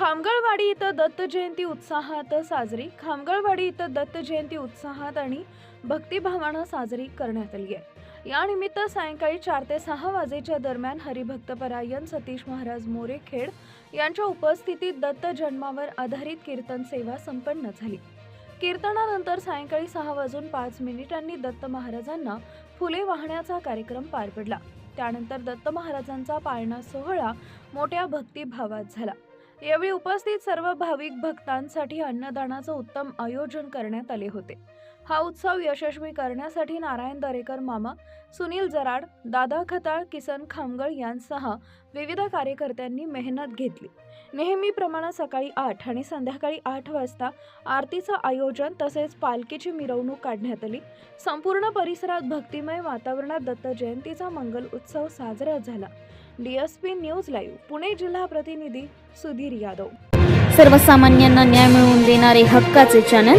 खामगळवाडी इथं दत्त जयंती उत्साहात साजरी. खामगळवाडी इथं दत्त जयंती उत्साहात आणि भक्तिभावानं साजरी करण्यात आली आहे. यानिमित्त सायंकाळी चार ते सहा वाजेच्या दरम्यान हरिभक्तपरायण सतीश महाराज मोरेखेड यांच्या उपस्थितीत दत्त जन्मावर आधारित कीर्तन सेवा संपन्न झाली. कीर्तनानंतर सायंकाळी सहा वाजून पाच मिनिटांनी दत्त महाराजांना फुले वाहण्याचा कार्यक्रम पार पडला. त्यानंतर दत्त महाराजांचा पाळणा सोहळा मोठ्या भक्तिभावात झाला. यावेळी उपस्थित सर्व भाविक भक्तांसाठी अन्नदानाचं उत्तम आयोजन करण्यात आले होते. हा उत्सव यशस्वी करण्यासाठी नारायण दरेकर मामा सुनील जराड दादा खताळ किसन खामगळ यांसह विविध कार्यकर्त्यांनी मेहनत घेतली. नेहमीप्रमाणे सकाळी आठ आणि संध्याकाळी आठ वाजता आरतीचं आयोजन तसेच पालखीची मिरवणूक काढण्यात आली. संपूर्ण परिसरात भक्तिमय वातावरणात दत्त जयंतीचा मंगल उत्सव साजरा झाला. डीएसपी न्यूज लाईव्ह पुणे जिल्हा प्रतिनिधी सुधीर यादव. सर्वसामान्यांना न्याय मिळवून देणारे हक्काचे channel